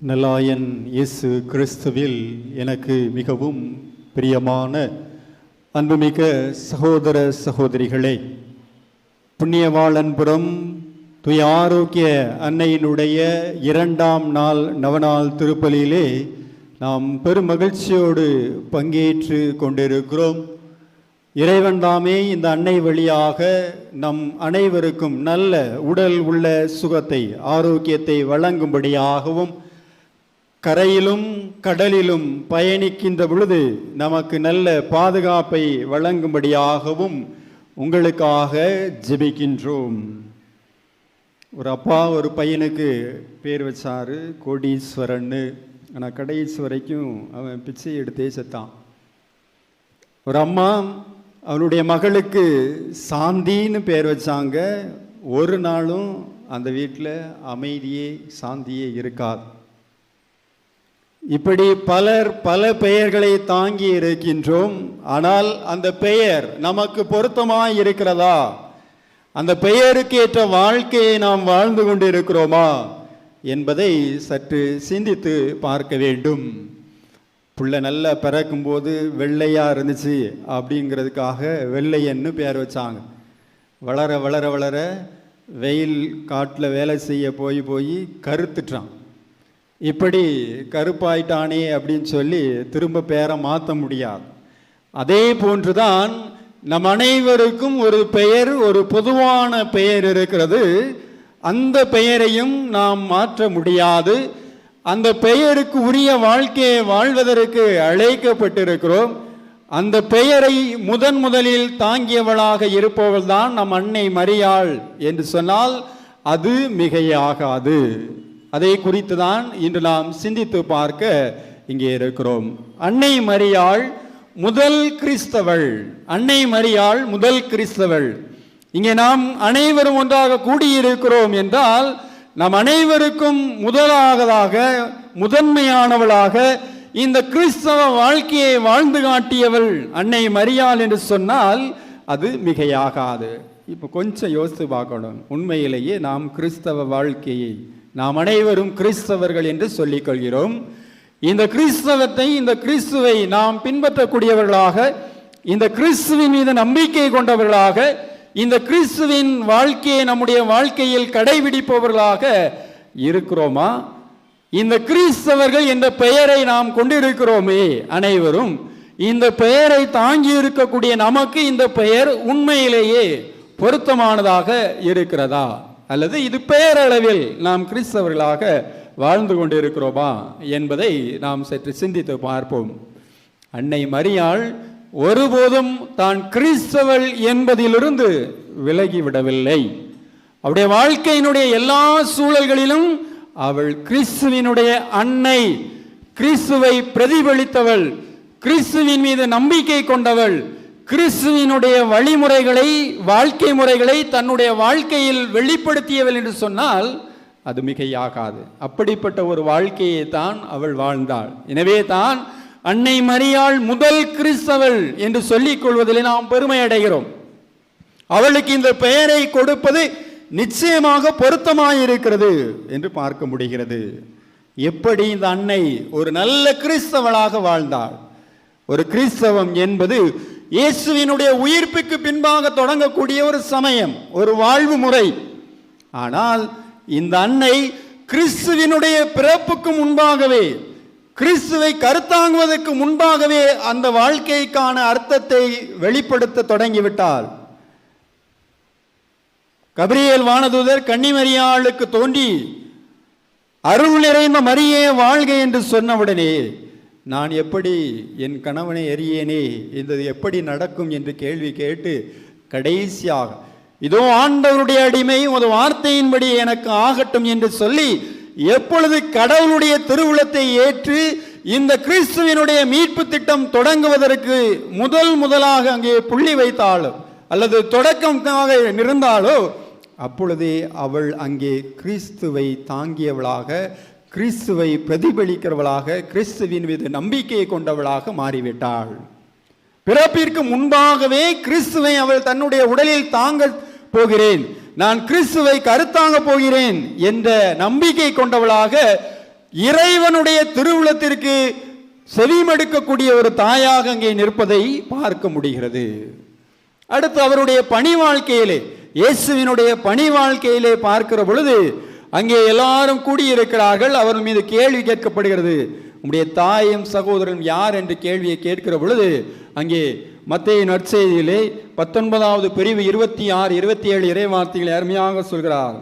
நலாயன் இயேசு கிறிஸ்துவில் எனக்கு மிகவும் பிரியமான அன்புமிக்க சகோதர சகோதரிகளே புண்ணியவாளன்புரம் துய ஆரோக்கிய அன்னையினுடைய இரண்டாம் நாள் நவநாள் திருப்பலியிலே நாம் பெரும் மகிழ்ச்சியோடு பங்கேற்று கொண்டிருக்கிறோம். இறைவன் தாமே இந்த அன்னை வழியாக நம் அனைவருக்கும் நல்ல உடல் உள்ள சுகத்தை ஆரோக்கியத்தை வழங்கும்படியாகவும் கரையிலும் கடலிலும் பயணிக்கின்ற பொழுது நமக்கு நல்ல பாதுகாப்பை வழங்கும்படியாகவும் உங்களுக்காக ஜெபிக்கின்றோம். ஒரு அப்பா ஒரு பையனுக்கு பேர் வச்சாரு கோடீஸ்வரன்னு. ஆனால் கடைசி வரைக்கும் அவன் பிச்சை எடுத்தே செத்தான். ஒரு அம்மா அவனுடைய மகளுக்கு சாந்தின்னு பேர் வச்சாங்க. ஒரு நாளும் அந்த வீட்டில் அமைதியே சாந்தியே இருக்காது. இப்படி பலர் பல பெயர்களை தாங்கி இருக்கின்றோம். ஆனால் அந்த பெயர் நமக்கு பொருத்தமாக இருக்கிறதா? அந்த பெயருக்கு ஏற்ற வாழ்க்கையை நாம் வாழ்ந்து கொண்டிருக்கிறோமா? என்பதை சற்று சிந்தித்து பார்க்க வேண்டும். புள்ள நல்லா பிறக்கும்போது வெள்ளையாக இருந்துச்சு அப்படிங்கிறதுக்காக வெள்ளையன்னு பேர் வச்சாங்க. வளர வளர வளர வெயில் காட்டில் வேலை செய்ய போய் போய் கருத்துட்டான். இப்படி கருப்பாயிட்டானே அப்படின்னு சொல்லி திரும்ப பேரை மாற்ற முடியாது. அதே போன்றுதான் நம் அனைவருக்கும் ஒரு பெயர் ஒரு பொதுவான பெயர் இருக்கிறது. அந்த பெயரையும் நாம் மாற்ற முடியாது. அந்த பெயருக்கு உரிய வாழ்க்கையை வாழ்வதற்கு அழைக்கப்பட்டிருக்கிறோம். அந்த பெயரை முதன் முதலில் தாங்கியவளாக இருப்பவள் தான் நம் அன்னை மரியாள் என்று சொன்னால் அது மிகையாகாது. அதை குறித்து தான் இன்று நாம் சிந்தித்து பார்க்க இங்கே இருக்கிறோம். அன்னை மரியாள் முதல் கிறிஸ்தவள். அன்னை மரியாள் முதல் கிறிஸ்தவள். இங்கே நாம் அனைவரும் ஒன்றாக கூடியிருக்கிறோம் என்றால் நம் அனைவருக்கும் முதலாவதாக முதன்மையானவளாக இந்த கிறிஸ்தவ வாழ்க்கையை வாழ்ந்து காட்டியவள் அன்னை மரியாள் என்று சொன்னால் அது மிகையாகாது. இப்போ கொஞ்சம் யோசித்து பார்க்கணும். உண்மையிலேயே நாம் கிறிஸ்தவ வாழ்க்கையை நாம் அனைவரும் கிறிஸ்தவர்கள் என்று சொல்லிக் கொள்கிறோம் இந்த கிறிஸ்தவத்தை இந்த கிறிஸ்துவை நாம் பின்பற்றக்கூடியவர்களாக இந்த கிறிஸ்துவின் மீது நம்பிக்கை கொண்டவர்களாக இந்த கிறிஸ்துவின் வாழ்க்கையை நம்முடைய வாழ்க்கையில் கடைபிடிப்பவர்களாக இருக்கிறோமா? இந்த கிறிஸ்தவர்கள் என்ற பெயரை நாம் கொண்டிருக்கிறோமே அனைவரும். இந்த பெயரை தாங்கி இருக்கக்கூடிய நமக்கு இந்த பெயர் உண்மையிலேயே பொருத்தமானதாக இருக்கிறதா? அல்லது இது பேரளவில் நாம் கிறிஸ்தவர்களாக வாழ்ந்து கொண்டிருக்கிறோமா என்பதை நாம் சற்று சிந்தித்து பார்ப்போம். அன்னை மரியாள் ஒருபோதும் தான் கிறிஸ்தவள் என்பதிலிருந்து விலகிவிடவில்லை. அவருடைய வாழ்க்கையினுடைய எல்லா சூழல்களிலும் அவள் கிறிஸ்துவினுடைய அன்னை கிறிஸ்துவை பிரதிபலித்தவள் கிறிஸ்துவின் மீது நம்பிக்கை கொண்டவள் கிறிஸ்துவினுடைய வழிமுறைகளை வாழ்க்கை முறைகளை தன்னுடைய வாழ்க்கையில் வெளிப்படுத்தியவள் என்று சொன்னால் அது மிகையாகாது. அப்படிப்பட்ட ஒரு வாழ்க்கையை தான் அவள் வாழ்ந்தாள். எனவே தான் அன்னை மரியாள் முதல் கிறிஸ்தவள் என்று சொல்லிக் கொள்வதில் நாம் பெருமை அடைகிறோம். அவளுக்கு இந்த பெயரை கொடுப்பது நிச்சயமாக பொருத்தமாயிருக்கிறது என்று பார்க்க முடிகிறது. எப்படி இந்த அன்னை ஒரு நல்ல கிறிஸ்தவளாக வாழ்ந்தாள்? ஒரு கிறிஸ்தவம் என்பது இயேசுவினுடைய உயிர்ப்புக்கு பின்பாக தொடங்கக்கூடிய ஒரு சமயம் ஒரு வாழ்வு முறை. ஆனால் இந்த அன்னை கிறிஸ்துவினுடைய பிறப்புக்கு முன்பாகவே கிறிஸ்துவை கருத்தாங்குவதற்கு முன்பாகவே அந்த வாழ்க்கைக்கான அர்த்தத்தை வெளிப்படுத்த தொடங்கிவிட்டாள். கபிரியல் வானதூதர் கன்னிமரியாளுக்கு தோன்றி அருள் நிறைந்த மரியே வாழ்க என்று சொன்னவுடனே நான் எப்படி என் கணவனை எறியேனே? இது எப்படி நடக்கும் என்று கேள்வி கேட்டு கடைசியாக இதோ ஆண்டவருடைய அடிமை ஒரு வார்த்தையின்படி எனக்கு ஆகட்டும் என்று சொல்லி எப்பொழுது கடவுளுடைய திருவுளத்தை ஏற்று இந்த கிறிஸ்துவினுடைய மீட்பு திட்டம் தொடங்குவதற்கு முதல் முதலாக அங்கே புள்ளி வைத்தாளோ அல்லது தொடக்கமாக இருந்தாலோ அப்பொழுதே அவள் அங்கே கிறிஸ்துவை தாங்கியவளாக கிறிஸ்துவை பிரதிபலிக்கிறவளாக கிறிஸ்துவின் மீது நம்பிக்கை கொண்டவளாக மாறிவிட்டாள். பிறப்பிற்கு முன்பாகவே கிறிஸ்துவை அவள் தன்னுடைய உடலில் தாங்க போகிறேன். நான் கிறிஸ்துவை கருத்தாங்க போகிறேன் என்ற நம்பிக்கை கொண்டவளாக இறைவனுடைய திருவுளத்திற்கு செவிமடுக்கக்கூடிய ஒரு தாயாக அங்கே நிற்பதை பார்க்க முடிகிறது. அடுத்து அவருடைய பணி வாழ்க்கையிலே இயேசுவினுடைய பணி வாழ்க்கையிலே பார்க்கிற பொழுது அங்கே எல்லாரும் கூடியிருக்கிறார்கள். அவர் மீது கேள்வி கேட்கப்படுகிறது. உம்முடைய தாயும் சகோதரன் யார் என்று கேள்வியை கேட்கிற பொழுது அங்கே மத்திய நற்செய்தியிலே பத்தொன்பதாவது பிரிவு இருபத்தி ஆறு இருபத்தி ஏழு இறைவார்த்தைகளை அருமையாக சொல்கிறார்.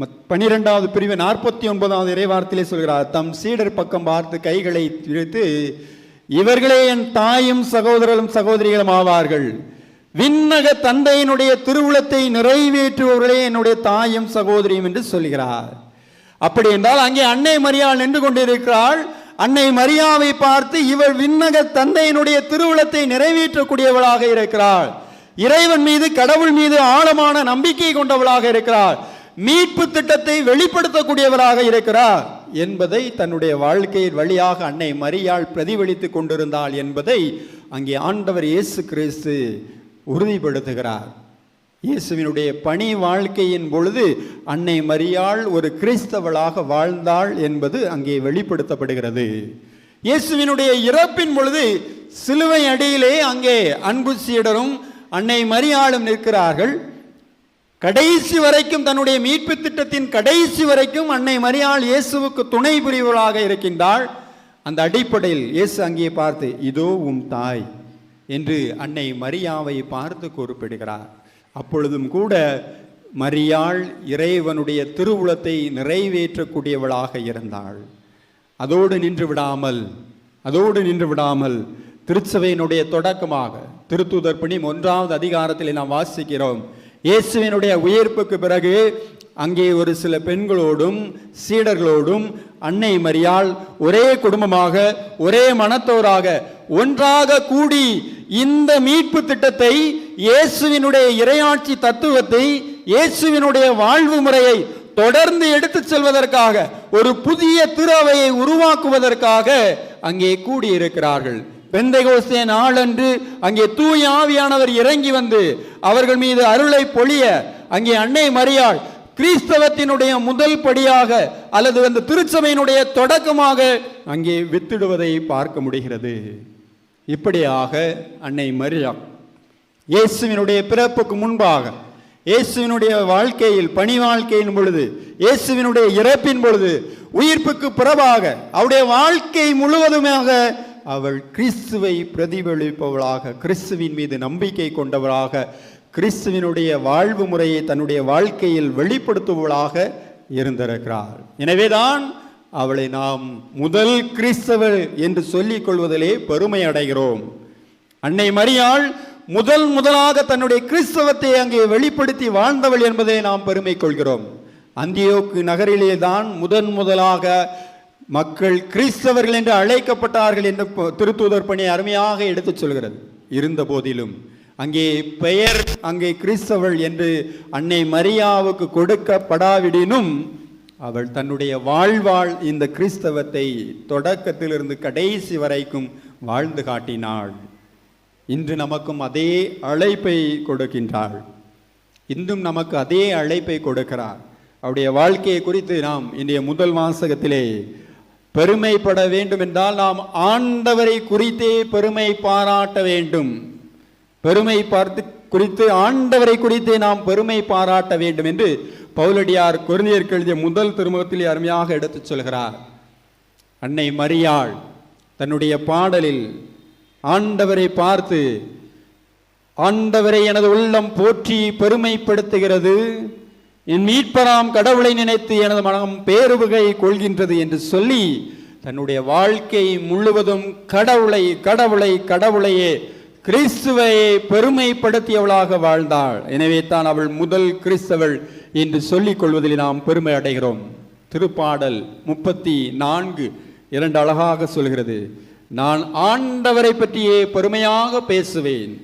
மத்- பன்னிரெண்டாவது பிரிவு நாற்பத்தி ஒன்பதாவது இறைவார்த்தையிலே சொல்கிறார். தம் சீடர் பக்கம் பார்த்து கைகளை இழுத்து இவர்களே என் தாயும் சகோதரரும் சகோதரிகளும் ஆவார்கள். விண்ணக தந்தையினுடைய திருவுளத்தை நிறைவேற்றுபவர்களே என்னுடைய தாயும் சகோதரியும் என்று சொல்கிறார். அப்படி என்றால் அங்கே அன்னை மரியாள் நின்று கொண்டிருக்கிறாள். அன்னை மரியாவை பார்த்து இவள் விண்ணக தந்தையினுடைய திருவுளத்தை நிறைவேற்றக்கூடியவளாக இருக்கிறாள். இறைவன் மீது கடவுள் மீது ஆழமான நம்பிக்கை கொண்டவளாக இருக்கிறாள். மீட்பு திட்டத்தை வெளிப்படுத்தக்கூடியவராக இருக்கிறார் என்பதை தன்னுடைய வாழ்க்கையின் வழியாக அன்னை மரியாள் பிரதிபலித்துக் கொண்டிருந்தாள் என்பதை அங்கே ஆண்டவர் இயேசு கிறிஸ்து உறுதிப்படுத்துகிறார். இயேசுவினுடைய பணி வாழ்க்கையின் பொழுது அன்னை மரியாள் ஒரு கிறிஸ்தவளாக வாழ்ந்தாள் என்பது அங்கே வெளிப்படுத்தப்படுகிறது. இயேசுவினுடைய இறப்பின் பொழுது சிலுவை அடியிலே அங்கே அன்பு சீடரும் அன்னை மரியாளும் நிற்கிறார்கள். கடைசி வரைக்கும் தன்னுடைய மீட்பு திட்டத்தின் கடைசி வரைக்கும் அன்னை மரியாள் இயேசுவுக்கு துணை புரிவளாக இருக்கின்றாள். அந்த அடிப்படையில் இயேசு அங்கே பார்த்து இதோ உம் தாய் என்று அன்னை மரியாவை பார்த்து குறிப்பிடுகிறார். அப்பொழுதும் கூட மரியாள் இறைவனுடைய திருவுளத்தை நிறைவேற்றக்கூடியவளாக இருந்தாள். அதோடு நின்று விடாமல் அதோடு நின்று விடாமல் திருச்சபையினுடைய தொடக்கமாக திருத்தூதர் பணி ஒன்றாவது அதிகாரத்தில் நாம் வாசிக்கிறோம். இயேசுவினுடைய உயிர்ப்புக்கு பிறகு அங்கே ஒரு சில பெண்களோடும் சீடர்களோடும் அன்னை மரியாள் ஒரே குடும்பமாக ஒரே மனத்தோராக ஒன்றாக கூடி இந்த மீட்பு திட்டத்தை இயேசுவினுடைய இறையாட்சி தத்துவத்தை இயேசுவினுடைய வாழ்வு முறையை தொடர்ந்து எடுத்துச் செல்வதற்காக ஒரு புதிய திருவையை உருவாக்குவதற்காக அங்கே கூடியிருக்கிறார்கள். பெந்தைகோசே நாளன்று அங்கே தூய ஆவியானவர் இறங்கி வந்து அவர்கள் மீது அருளை பொழிய அங்கே அன்னை மரியாள் கிறிஸ்தவத்தினுடைய முதல் படியாக அல்லது அந்த திருச்சபையினுடைய தொடக்கமாக அங்கே வித்திடுவதை பார்க்க முடிகிறது. இப்படியாக அன்னை மரியா இயேசுவினுடைய பிறப்புக்கு முன்பாக இயேசுவினுடைய வாழ்க்கையில் பணி வாழ்க்கையின் பொழுது இயேசுவினுடைய இறப்பின் பொழுது உயிர்ப்புக்கு பிறவாக அவருடைய வாழ்க்கை முழுவதுமாக அவள் கிறிஸ்துவை பிரதிபலிப்பவளாக கிறிஸ்துவின் மீது நம்பிக்கை கொண்டவளாக கிறிஸ்துவினுடைய வாழ்வு முறையை தன்னுடைய வாழ்க்கையில் வெளிப்படுத்துவளாக இருந்திருக்கிறார். எனவேதான் அவளை நாம் முதல் கிறிஸ்தவர் என்று சொல்லிக் கொள்வதிலே பெருமை அடைகிறோம். அன்னை மரியாள் முதல் முதலாக தன்னுடைய கிறிஸ்தவத்தை அங்கே வெளிப்படுத்தி வாழ்ந்தவள் என்பதை நாம் பெருமை கொள்கிறோம். அந்தியோக்கு நகரிலே தான் முதன் முதலாக மக்கள் கிறிஸ்தவர்கள் என்று அழைக்கப்பட்டார்கள் என்று திருத்தூதர் பணி அருமையாக எடுத்துச் சொல்கிறது. இருந்த போதிலும் அங்கே பெயர் அங்கே கிறிஸ்தவள் என்று அன்னை மரியாவுக்கு கொடுக்கப்படாவிடினும் அவள் தன்னுடைய வாழ்வாள் இந்த கிறிஸ்தவத்தை தொடக்கத்திலிருந்து கடைசி வரைக்கும் வாழ்ந்து காட்டினாள். இன்று நமக்கும் அதே அழைப்பை கொடுக்கின்றாள். இன்றும் நமக்கு அதே அழைப்பை கொடுக்கிறார். அவருடைய வாழ்க்கையை குறித்து நாம் இன்றைய முதல் வாசகத்திலே பெருமைப்பட வேண்டும் என்றால் நாம் ஆண்டவரை குறித்தே பெருமை பாராட்ட வேண்டும். பெருமை பார்த்து குறித்து ஆண்டவரை குறித்து நாம் பெருமை பாராட்ட வேண்டும் என்று பவுலடியார் கொரிந்தியருக்கு எழுதிய முதல் திருமுகத்தில் அருமையாக எடுத்துச் சொல்கிறார். அன்னை மரியாள் தன்னுடைய பாடலில் ஆண்டவரை பார்த்து ஆண்டவரை எனது உள்ளம் போற்றி பெருமைப்படுத்துகிறது. என் மீட்பராம் கடவுளை நினைத்து எனது மனம் பேருவகை கொள்கின்றது என்று சொல்லி தன்னுடைய வாழ்க்கை முழுவதும் கடவுளை கடவுளை கடவுளையே கிறிஸ்துவை பெருமைப்படுத்தியவளாக வாழ்ந்தாள். எனவே தான் அவள் முதல் கிறிஸ்தவள் என்று சொல்லிக் கொள்வதில் நாம் பெருமை அடைகிறோம். திருப்பாடல் முப்பத்தி நான்கு இரண்டு அழகாக சொல்கிறது. நான் ஆண்டவரை பற்றியே பெருமையாக பேசுவேன்.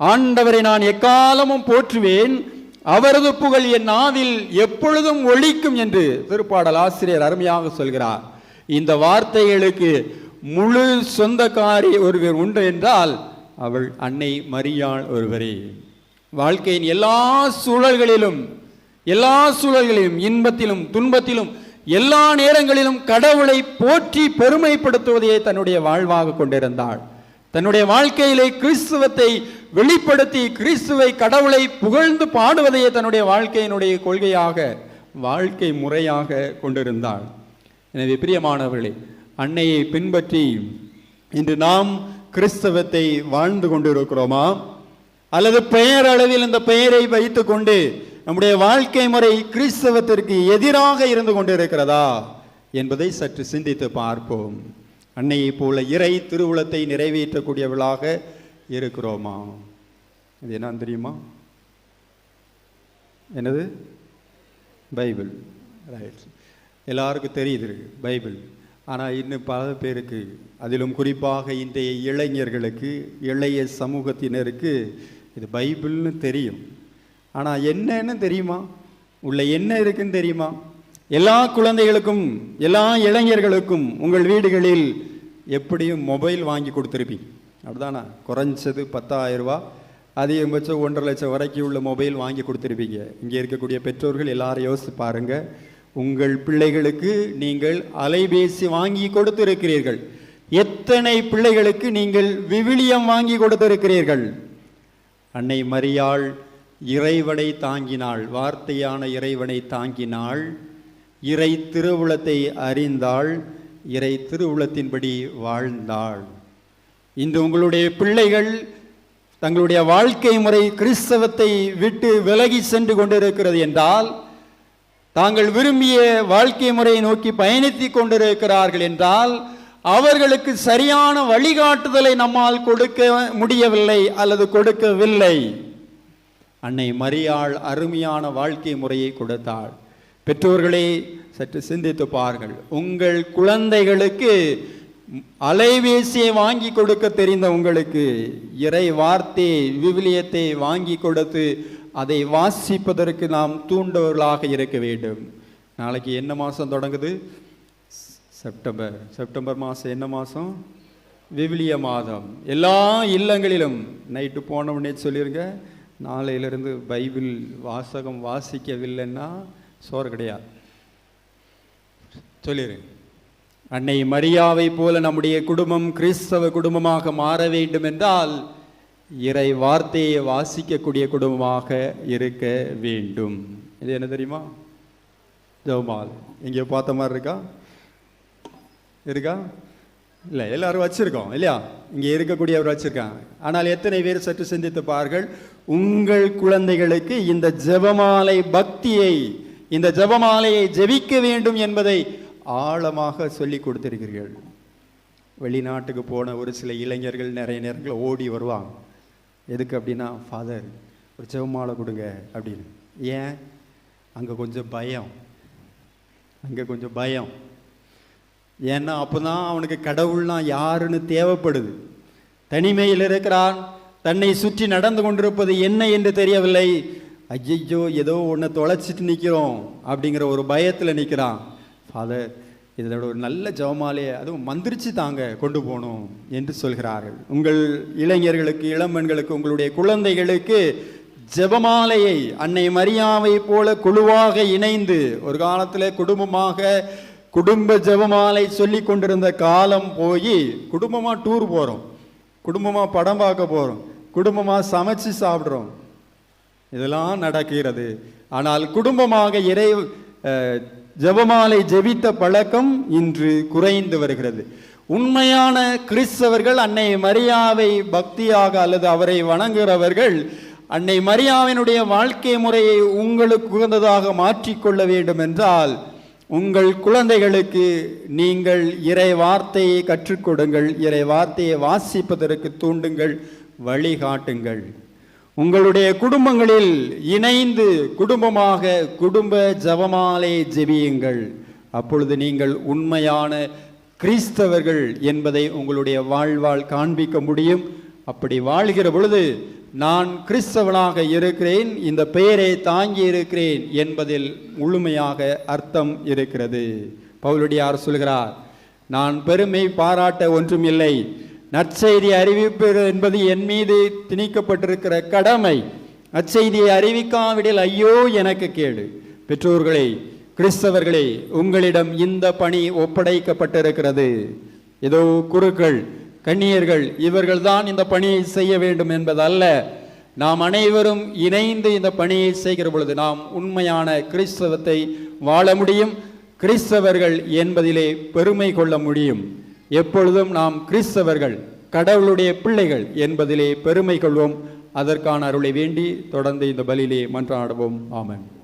ஆண்டவரை நான் எக்காலமும் போற்றுவேன். அவரது புகழ் என் நாவில் எப்பொழுதும் ஒழிக்கும் என்று திருப்பாடல் ஆசிரியர் அருமையாக சொல்கிறார். இந்த வார்த்தைகளுக்கு முழு சொந்தக்காரி ஒருவர் உண்டு என்றால் அவள் அன்னை மரியாள் ஒருவரே. வாழ்க்கையின் எல்லா சூழல்களிலும் எல்லா சூழல்களிலும் இன்பத்திலும் துன்பத்திலும் எல்லா நேரங்களிலும் கடவுளை போற்றி பெருமைப்படுத்துவதையே தன்னுடைய வாழ்வாக கொண்டிருந்தாள். தன்னுடைய வாழ்க்கையிலே கிறிஸ்துவத்தை வெளிப்படுத்தி கிறிஸ்துவை கடவுளை புகழ்ந்து பாடுவதையே தன்னுடைய வாழ்க்கையினுடைய கொள்கையாக வாழ்க்கை முறையாக கொண்டிருந்தாள். எனவே பிரியமானவர்களே அன்னையை பின்பற்றி இன்று நாம் கிறிஸ்தவத்தை வாழ்ந்து கொண்டிருக்கிறோமா? அல்லது பெயர் அளவில் இந்த பெயரை வைத்துக்கொண்டு நம்முடைய வாழ்க்கை முறை கிறிஸ்தவத்திற்கு எதிராக இருந்து கொண்டிருக்கிறதா என்பதை சற்று சிந்தித்து பார்ப்போம். அன்னையைப் போல இறை திருவுளத்தை நிறைவேற்றக்கூடியவளாக இருக்கிறோமா? இது என்னன்னு தெரியுமா? என்னது? பைபிள். ரைட் எல்லாருக்கும் தெரியுது பைபிள். ஆனால் இன்னும் பல பேருக்கு அதிலும் குறிப்பாக இன்றைய இளைஞர்களுக்கு இளைய சமூகத்தினருக்கு இது பைபிள்னு தெரியும். ஆனால் என்னன்னு தெரியுமா? உள்ள என்ன இருக்குன்னு தெரியுமா? எல்லா குழந்தைகளுக்கும் எல்லா இளைஞர்களுக்கும் உங்கள் வீடுகளில் எப்படியும் மொபைல் வாங்கி கொடுத்துருப்பீங்க. அப்படிதானா? குறைஞ்சது பத்தாயிரம் ரூபா. அதிகபட்சம் ஒன்றரை லட்சம் வரைக்கும் உள்ள மொபைல் வாங்கி கொடுத்துருப்பீங்க. இங்கே இருக்கக்கூடிய பெற்றோர்கள் எல்லாரும் யோசிச்சு பாருங்கள் உங்கள் பிள்ளைகளுக்கு நீங்கள் அலைபேசி வாங்கி கொடுத்திருக்கிறீர்கள். எத்தனை பிள்ளைகளுக்கு நீங்கள் விவிலியம் வாங்கி கொடுத்திருக்கிறீர்கள்? அன்னை மரியாள் இறைவனை தாங்கினாள் வார்த்தையான இறைவனை தாங்கினாள். இறை திருவுளத்தை அறிந்தாள் இறை திருவுளத்தின்படி வாழ்ந்தாள். இன்று உங்களுடைய பிள்ளைகள் தங்களுடைய வாழ்க்கை முறை கிறிஸ்தவத்தை விட்டு விலகி சென்று கொண்டிருக்கிறது என்றால் தாங்கள் விரும்பிய வாழ்க்கை முறையை நோக்கி பயணித்துக் கொண்டிருக்கிறார்கள் என்றால் அவர்களுக்கு சரியான வழிகாட்டுதலை நம்மால் கொடுக்க முடியவில்லை அல்லது கொடுக்கவில்லை. அன்னை மரியாள் அருமையான வாழ்க்கை முறையை கொடுத்தாள். பெற்றோர்களே சற்று சிந்தித்து பாருங்கள். உங்கள் குழந்தைகளுக்கு அலைபேசியை வாங்கி கொடுக்க தெரிந்த உங்களுக்கு இறை வார்த்தை விவிலியத்தை வாங்கி கொடுத்து அதை வாசிப்பதற்கு நாம் தூண்டவர்களாக இருக்க வேண்டும். நாளைக்கு என்ன மாதம் தொடங்குது? செப்டம்பர். செப்டம்பர் மாதம் என்ன மாதம்? விவிலிய மாதம். எல்லா இல்லங்களிலும் நைட்டு போன உடனே சொல்லிருங்க நாளையிலிருந்து பைபிள் வாசகம் வாசிக்கவில்லைன்னா சோறு கிடையாது. சொல்லிடுங்க அன்னை மரியாவை போல நம்முடைய குடும்பம் கிறிஸ்தவ குடும்பமாக மாற வேண்டும் என்றால் இறை வார்த்தையை வாசிக்கக்கூடிய குடும்பமாக இருக்க வேண்டும். இது என்ன தெரியுமா? ஜெபமால். எங்கேயோ பார்த்த மாதிரி இருக்கா? இருக்கா? இல்லை எல்லாரும் வச்சுருக்கோம் இல்லையா? இங்கே இருக்கக்கூடியவர் வச்சுருக்காங்க. ஆனால் எத்தனை பேர் சற்று சிந்தித்துப்பார்கள் உங்கள் குழந்தைகளுக்கு இந்த ஜெபமாலை பக்தியை இந்த ஜெபமாலையை ஜெபிக்க வேண்டும் என்பதை ஆழமாக சொல்லி கொடுத்திருக்கிறீர்கள். வெளிநாட்டுக்கு போன ஒரு சில இளைஞர்கள் நிறைய நேரங்கள் ஓடி வருவாங்க. எதுக்கு அப்படின்னா ஃபாதர் ஒரு செவமாலை கொடுங்க அப்படின்னு. ஏன்? அங்கே கொஞ்சம் பயம். அங்கே கொஞ்சம் பயம். ஏன்னா அப்போ தான் அவனுக்கு கடவுள்னா யாருன்னு தேவைப்படுது. தனிமையில் இருக்கிறான். தன்னை சுற்றி நடந்து கொண்டிருப்பது என்ன என்று தெரியவில்லை. ஐயையோ ஏதோ ஒன்று தொலைச்சிட்டு நிற்கிறோம் அப்படிங்கிற ஒரு பயத்தில் நிற்கிறான் ஃபாதர் இதோட ஒரு நல்ல ஜெபமாலையை அதுவும் மந்திரிச்சு தாங்க கொண்டு போகணும் என்று சொல்கிறார்கள். உங்கள் இளைஞர்களுக்கு இளம்பெண்களுக்கு உங்களுடைய குழந்தைகளுக்கு ஜெபமாலையை அன்னை மரியாவை போல குழுவாக இணைந்து ஒரு காலத்தில் குடும்பமாக குடும்ப ஜெபமாலை சொல்லி கொண்டிருந்த காலம் போய் குடும்பமாக டூர் போகிறோம் குடும்பமாக படம் பார்க்க போகிறோம் குடும்பமாக சமைச்சு சாப்பிட்றோம். இதெல்லாம் நடக்கிறது. ஆனால் குடும்பமாக இறை ஜெபமாலை ஜெபித்த பழக்கம் இன்று குறைந்து வருகிறது. உண்மையான கிறிஸ்தவர்கள் அன்னை மரியாவை பக்தியாக அல்லது அவரை வணங்குகிறவர்கள் அன்னை மரியாவினுடைய வாழ்க்கை முறையை உங்களுக்கு உகந்ததாக மாற்றிக்கொள்ள வேண்டும் என்றால் உங்கள் குழந்தைகளுக்கு நீங்கள் இறை வார்த்தையை கற்றுக்கொடுங்கள் இறை வார்த்தையை வாசிப்பதற்கு தூண்டுங்கள் வழிகாட்டுங்கள். உங்களுடைய குடும்பங்களில் இணைந்து குடும்பமாக குடும்ப ஜபமாலே ஜெபியுங்கள். அப்பொழுது நீங்கள் உண்மையான கிறிஸ்தவர்கள் என்பதை உங்களுடைய வாழ்வால் காண்பிக்க முடியும். அப்படி வாழ்கிற பொழுது நான் கிறிஸ்தவனாக இருக்கிறேன் இந்த பெயரை தாங்கி இருக்கிறேன் என்பதில் முழுமையாக அர்த்தம் இருக்கிறது. பவுலடியார் சொல்கிறார் நான் பெருமை பாராட்ட ஒன்றுமில்லை. நற்செய்தி அறிவிப்பு என்பது என் மீது திணிக்கப்பட்டிருக்கிற கடமை. நற்செய்தியை அறிவிக்காவிடில் ஐயோ எனக்கு கேடு. பெற்றோர்களே கிறிஸ்தவர்களே உங்களிடம் இந்த பணி ஒப்படைக்கப்பட்டிருக்கிறது. ஏதோ குருக்கள் கண்ணியர்கள் இவர்கள்தான் இந்த பணியை செய்ய வேண்டும் என்பதல்ல. நாம் அனைவரும் இணைந்து இந்த பணியை செய்கிற பொழுது நாம் உண்மையான கிறிஸ்தவத்தை வாழ முடியும். கிறிஸ்தவர்கள் என்பதிலே பெருமை கொள்ள முடியும். எப்பொழுதும் நாம் கிறிஸ்தவர்கள் கடவுளுடைய பிள்ளைகள் என்பதிலே பெருமை கொள்வோம். அதற்கான அருளை வேண்டி தொடர்ந்து இந்த பலியிலே மன்றாடுவோம். ஆமன்.